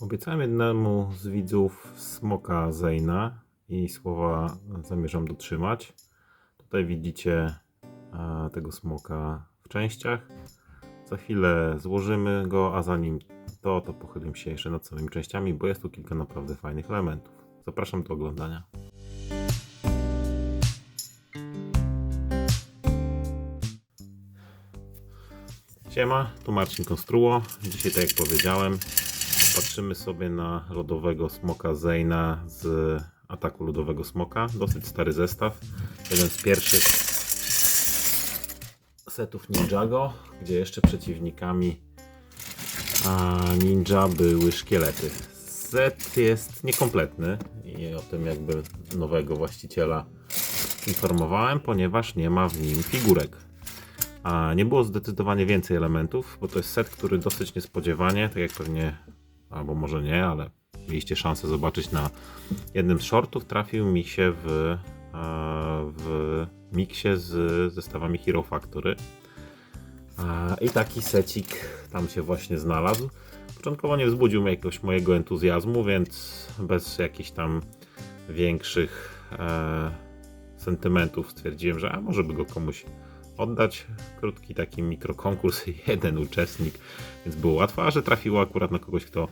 Obiecałem jednemu z widzów smoka Zejna i słowa zamierzam dotrzymać. Tutaj widzicie e, tego smoka w częściach. Za chwilę złożymy go, a zanim to, to pochylę się jeszcze nad samymi częściami, bo jest tu kilka naprawdę fajnych elementów. Zapraszam do oglądania. Siema, tu Marcin Konstruo. Dzisiaj, tak jak powiedziałem, patrzymy sobie na lodowego smoka Zeyna z ataku lodowego smoka. Dosyć stary zestaw. Jeden z pierwszych setów Ninjago, gdzie jeszcze przeciwnikami ninja były szkielety. Set jest niekompletny i o tym jakby nowego właściciela informowałem, ponieważ nie ma w nim figurek. A nie było zdecydowanie więcej elementów, bo to jest set, który dosyć niespodziewanie, tak jak pewnie, albo może nie, ale mieliście szansę zobaczyć na jednym z shortów, trafił mi się w, e, w miksie z zestawami Hero Factory. E, I taki secik tam się właśnie znalazł. Początkowo nie wzbudził jakiegoś mojego entuzjazmu, więc bez jakichś tam większych e, sentymentów stwierdziłem, że a może by go komuś oddać. Krótki taki mikrokonkurs, jeden uczestnik, więc było łatwo, a że trafiło akurat na kogoś, kto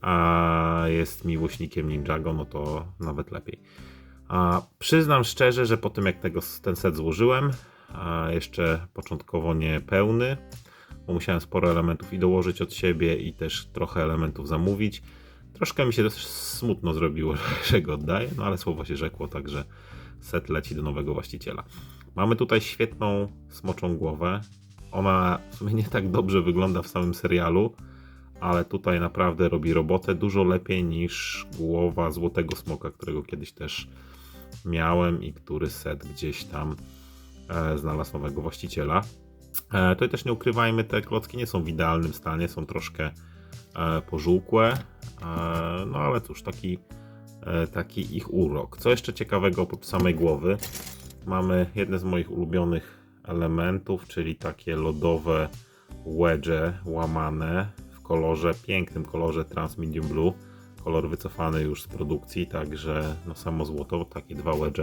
a, jest miłośnikiem Ninjago, no to nawet lepiej. A, przyznam szczerze, że po tym jak tego, ten set złożyłem, a jeszcze początkowo nie pełny, bo musiałem sporo elementów i dołożyć od siebie i też trochę elementów zamówić. Troszkę mi się smutno zrobiło, że go oddaję, no ale słowo się rzekło, także set leci do nowego właściciela. Mamy tutaj świetną smoczą głowę. Ona w sumie nie tak dobrze wygląda w samym serialu, ale tutaj naprawdę robi robotę dużo lepiej niż głowa złotego smoka, którego kiedyś też miałem i który set gdzieś tam e, znalazł nowego właściciela. E, tutaj też nie ukrywajmy, te klocki nie są w idealnym stanie, są troszkę e, pożółkłe, e, no ale cóż, taki, e, taki ich urok. Co jeszcze ciekawego oprócz samej głowy, mamy jedne z moich ulubionych elementów, czyli takie lodowe wedge łamane w kolorze, pięknym kolorze Trans Medium Blue. Kolor wycofany już z produkcji, także no samo złoto, takie dwa wedge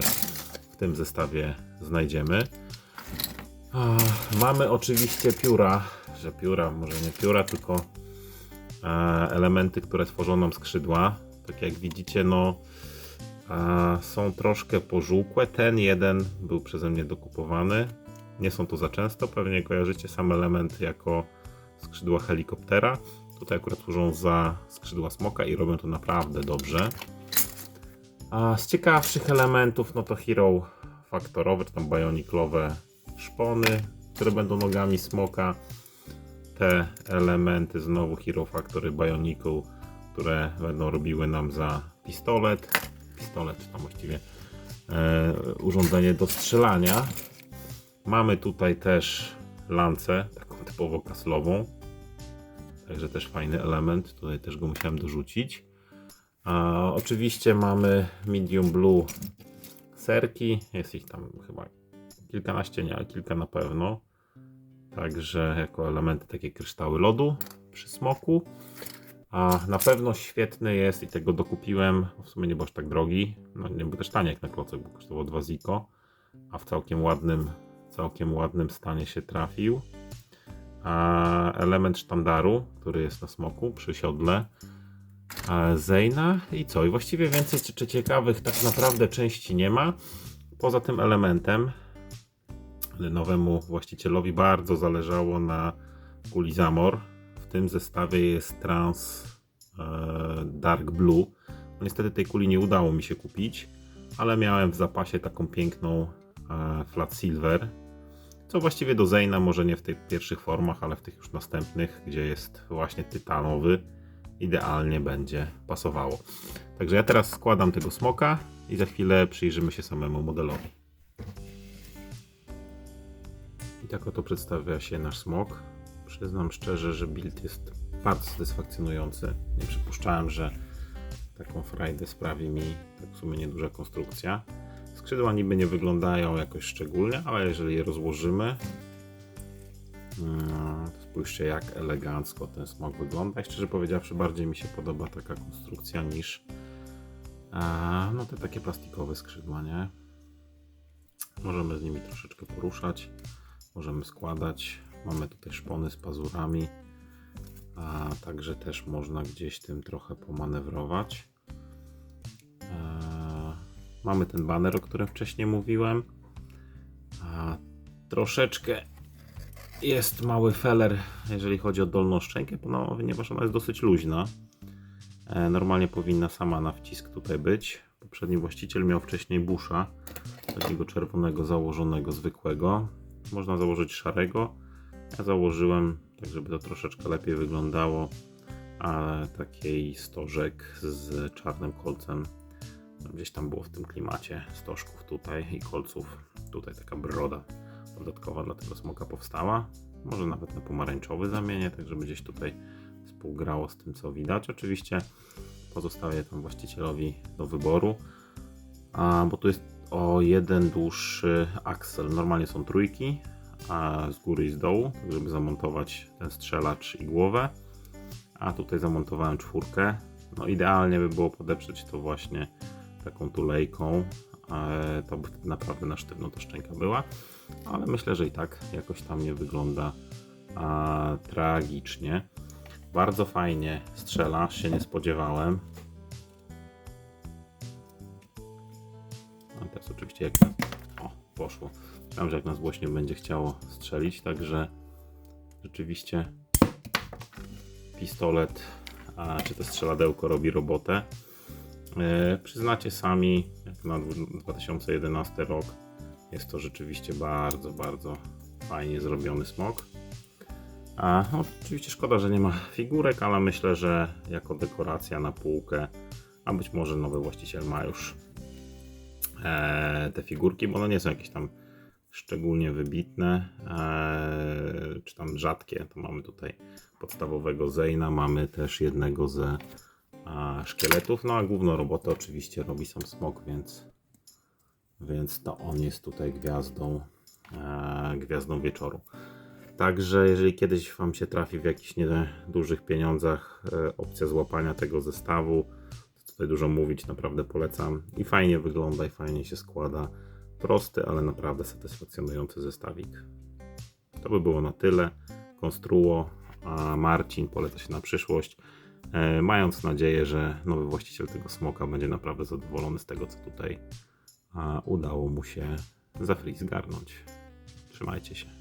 w tym zestawie znajdziemy. Mamy oczywiście pióra, że pióra, może nie pióra, tylko e, elementy, które tworzą nam skrzydła. Tak jak widzicie, no są troszkę pożółkłe. Ten jeden był przeze mnie dokupowany. Nie są to za często, pewnie kojarzycie sam element jako skrzydła helikoptera. Tutaj akurat służą za skrzydła smoka i robią to naprawdę dobrze. A z ciekawszych elementów, no to Hero faktorowe, czy tam bioniklowe szpony, które będą nogami smoka. Te elementy znowu Hero Factory Bionicle, które będą robiły nam za pistolet. Pistolet, tam właściwie e, urządzenie do strzelania. Mamy tutaj też lancę, taką typowo kaslową. Także też fajny element. Tutaj też go musiałem dorzucić. A, oczywiście mamy medium blue serki. Jest ich tam chyba kilkanaście, nie, ale kilka na pewno. Także jako elementy takie kryształy lodu przy smoku. A na pewno świetny jest i tego dokupiłem. W sumie nie był aż tak drogi. No nie był też tani jak na klocek, bo kosztował 2 ziko. A w całkiem ładnym, całkiem ładnym stanie się trafił. A element sztandaru, który jest na smoku przy siodle. A Zeyna i co? I właściwie więcej czy ciekawych tak naprawdę części nie ma. Poza tym elementem, nowemu właścicielowi bardzo zależało na kuli Zamor. Tym zestawie jest Trans e, Dark Blue. No, niestety tej kuli nie udało mi się kupić, ale miałem w zapasie taką piękną e, Flat Silver. Co właściwie do Zeyna, może nie w tych pierwszych formach, ale w tych już następnych, gdzie jest właśnie tytanowy, idealnie będzie pasowało. Także ja teraz składam tego smoka i za chwilę przyjrzymy się samemu modelowi. I tak oto przedstawia się nasz smok. Przyznam szczerze, że build jest bardzo satysfakcjonujący. Nie przypuszczałem, że taką frajdę sprawi mi tak w sumie nieduża konstrukcja. Skrzydła niby nie wyglądają jakoś szczególnie, ale jeżeli je rozłożymy, mm, to Spójrzcie jak elegancko ten smok wygląda i szczerze powiedziawszy bardziej mi się podoba taka konstrukcja niż a, no te takie plastikowe skrzydła, nie? Możemy z nimi troszeczkę poruszać, możemy składać. Mamy tutaj szpony z pazurami, a także też można gdzieś tym trochę pomanewrować. E, Mamy ten baner, o którym wcześniej mówiłem. A troszeczkę jest mały feller, jeżeli chodzi o dolną szczękę, ponieważ ona jest dosyć luźna. E, Normalnie powinna sama na wcisk tutaj być. Poprzedni właściciel miał wcześniej busza, takiego czerwonego założonego, zwykłego. Można założyć szarego. Ja założyłem, tak żeby to troszeczkę lepiej wyglądało, a takiej stożek z czarnym kolcem. Gdzieś tam było w tym klimacie stożków tutaj i kolców. Tutaj taka broda dodatkowa dla tego smoka powstała. Może nawet na pomarańczowy zamienię, tak żeby gdzieś tutaj współgrało z tym, co widać. Oczywiście pozostawię tam właścicielowi do wyboru, a, bo tu jest o jeden dłuższy aksel. Normalnie są trójki, z góry i z dołu, żeby zamontować ten strzelacz i głowę. A tutaj zamontowałem czwórkę. No idealnie by było podeprzeć to właśnie taką tulejką. e, To by naprawdę na sztywno ta szczęka była. Ale myślę, że i tak jakoś tam nie wygląda tragicznie. Bardzo fajnie strzela, się nie spodziewałem. A teraz oczywiście jak... O, poszło. Myślałem, że jak nas głośniej będzie chciało strzelić, także rzeczywiście pistolet, a, czy to strzeladełko robi robotę. E, przyznacie sami, jak na dwu- 2011 rok, jest to rzeczywiście bardzo, bardzo fajnie zrobiony smok. A no, oczywiście szkoda, że nie ma figurek, ale myślę, że jako dekoracja na półkę, a być może nowy właściciel ma już e, te figurki, bo one nie są jakieś tam szczególnie wybitne, e, czy tam rzadkie. To mamy tutaj podstawowego Zeyna, mamy też jednego ze szkieletów, no a główną robotę oczywiście robi sam smok, więc, więc to on jest tutaj gwiazdą, e, gwiazdą wieczoru. Także jeżeli kiedyś Wam się trafi w jakichś niedużych pieniądzach e, opcja złapania tego zestawu, to tutaj dużo mówić, naprawdę polecam. I fajnie wygląda, i fajnie się składa. Prosty, ale naprawdę satysfakcjonujący zestawik. To by było na tyle. Konstruo, a Marcin poleca się na przyszłość, e, mając nadzieję, że nowy właściciel tego smoka będzie naprawdę zadowolony z tego, co tutaj udało mu się za free zgarnąć. Trzymajcie się.